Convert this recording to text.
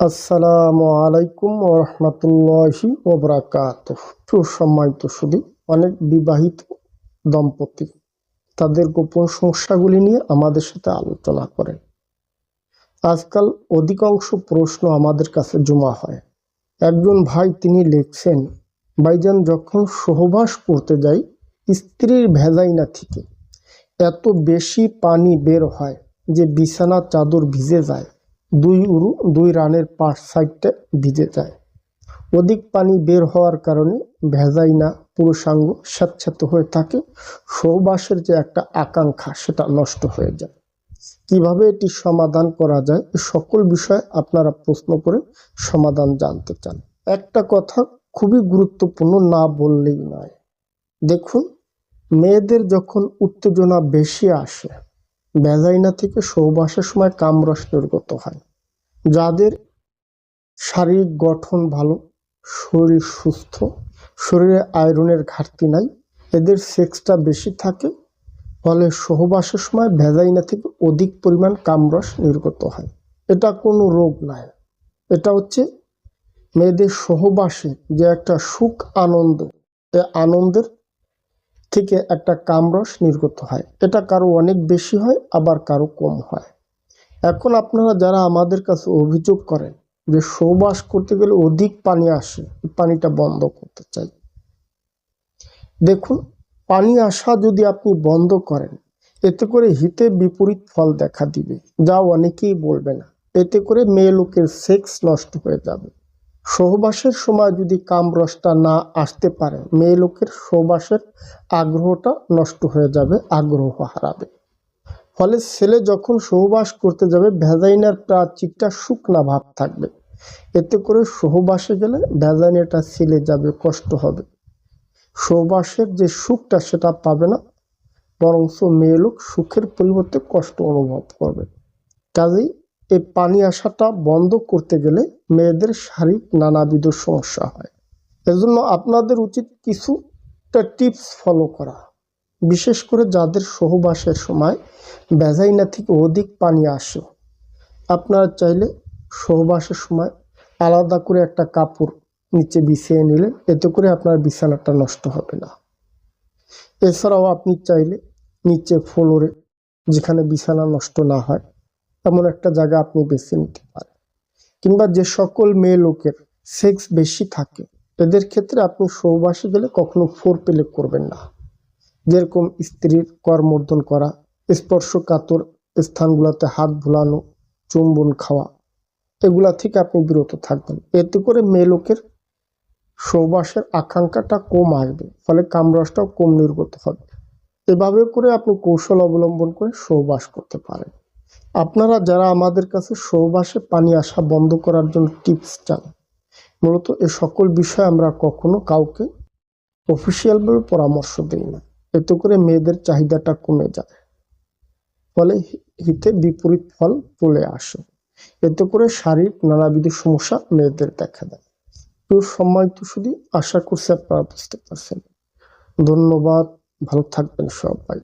আসসালামু আলাইকুম রহমতুল্লাহি ওবরাকাত সুসম্মানিত শুধু অনেক বিবাহিত দম্পতি তাদের গোপন সমস্যাগুলি নিয়ে আমাদের সাথে আলোচনা করেন আজকাল অধিকাংশ প্রশ্ন আমাদের কাছে জমা হয়। একজন ভাই তিনি লিখছেন, ভাইজান, যখন সহবাস করতে যাই, স্ত্রীর ভেজাইনা থেকে এত বেশি পানি বের হয় যে বিছানা চাদর ভিজে যায়। দুই উরু, দুই রানের পাশ সাইডটা ভিজে যায়। অধিক পানি বের হওয়ার কারণে ভেজাইনা পুরুষাঙ্গ স্যাঁতস্যাঁত হয়ে থাকে। সৌবাসের যে একটা আকাঙ্ক্ষা, সেটা নষ্ট হয়ে যায়। কীভাবে এটি সমাধান করা যায় সকল বিষয়ে আপনারা প্রশ্ন করে সমাধান জানতে চান। একটা কথা খুবই গুরুত্বপূর্ণ না বললেই নয়। দেখুন, মেয়েদের যখন উত্তেজনা বেশি আসে ভ্যাজাইনা থেকে সৌবাসের সময় কামরস নির্গত হয়। যাদের শারীরিক গঠন ভালো, শরীর সুস্থ, শরীরে আয়রনের ঘাটতি নাই, এদের সেক্সটা বেশি থাকে, ফলে সহবাসের সময় ভেজাইনা থেকে অধিক পরিমাণ কামরস নির্গত হয়। এটা কোনো রোগ নয় এটা হচ্ছে মেয়েদের সহবাসে যে একটা সুখ আনন্দ, এ আনন্দের থেকে একটা কামরস নির্গত হয়। এটা কারও অনেক বেশি হয়, আবার কারও কম হয়। এখন আপনারা যারা আমাদের কাছে অভিযোগ করেন যে সৌবাস করতে গেলে অধিক পানি আসে পানিটা বন্ধ করতে চাই। দেখুন, পানি আসা যদি আপনি বন্ধ করেন, এতে করে হিতে বিপরীত ফল দেখা দিবে, যা অনেকেই বলবে না। এতে করে মেয়ে লোকের সেক্স নষ্ট হয়ে যাবে। সহবাসের সময় যদি কামরসটা না আসতে পারে, মেয়ে লোকের সহবাসের আগ্রহটা নষ্ট হয়ে যাবে, আগ্রহ হারাবে। ফলে ছেলে যখন সহবাস করতে যাবে, ভ্যাজাইনার প্রাচীরটা শুকনা ভাব থাকবে। এতে করে সহবাসে গেলে ভ্যাজাইনাটা ছিলে যাবে, কষ্ট হবে। সহবাসের যে সুখটা সেটা পাবে না, বরঞ্চ মেয়ে লোক সুখের পরিবর্তে কষ্ট অনুভব করবে। কাজেই এই পানি আসাটা বন্ধ করতে গেলে মেয়েদের শারীরিক নানাবিধ সমস্যা হয়। এজন্য আপনাদের উচিত কিছুটা টিপস ফলো করা। বিশেষ করে যাদের সহবাসের সময় ভ্যাজাইনা থেকে অধিক পানি আসে, আপনারা চাইলে সহবাসের সময় আলাদা করে একটা কাপড় নিচে বিছিয়ে নিলেন এতে করে আপনার বিছানাটা নষ্ট হবে না। এছাড়াও আপনি চাইলে নিচে ফ্লোরে যেখানে বিছানা নষ্ট না হয়, এমন একটা জায়গা আপনি বেছে নিতে পারেন। কিংবা যে সকল মেয়ে লোকের সেক্স বেশি থাকে, এদের ক্ষেত্রে আপনি সৌবাসে গেলে কখনো ফোর পেলে করবেন না। যেরকম স্ত্রীর করমর্দন করা স্পর্শ কাতর স্থানগুলোতে হাত ভুলানো চুম্বন খাওয়া, এগুলা থেকে আপনি বিরত থাকবেন। এতে করে মেয়ে লোকের সৌবাসের আকাঙ্ক্ষাটা কম আসবে, ফলে কামরসটাও কম নির্গত হবে। এভাবে করে আপনি কৌশল অবলম্বন করে সৌবাস করতে পারেন। আপনারা যারা আমাদের কাছে সৌবাসে পানি আসা বন্ধ করার জন্য টিপস চান, মূলত এ সকল বিষয়ে আমরা কখনো কাউকে অফিসিয়ালভাবে পরামর্শ দিই না। এতে করে মেয়েদের চাহিদাটা কমে যায়। ফলে হিতে বিপরীত ফল চলে আসে। এত করে শারীরিক নানাবিধ সমস্যা মেয়েদের দেখা দেয়। সময় তো শুধু আশা করছি আপনারা বুঝতে পারছেন। ধন্যবাদ, ভালো থাকবেন সবাই।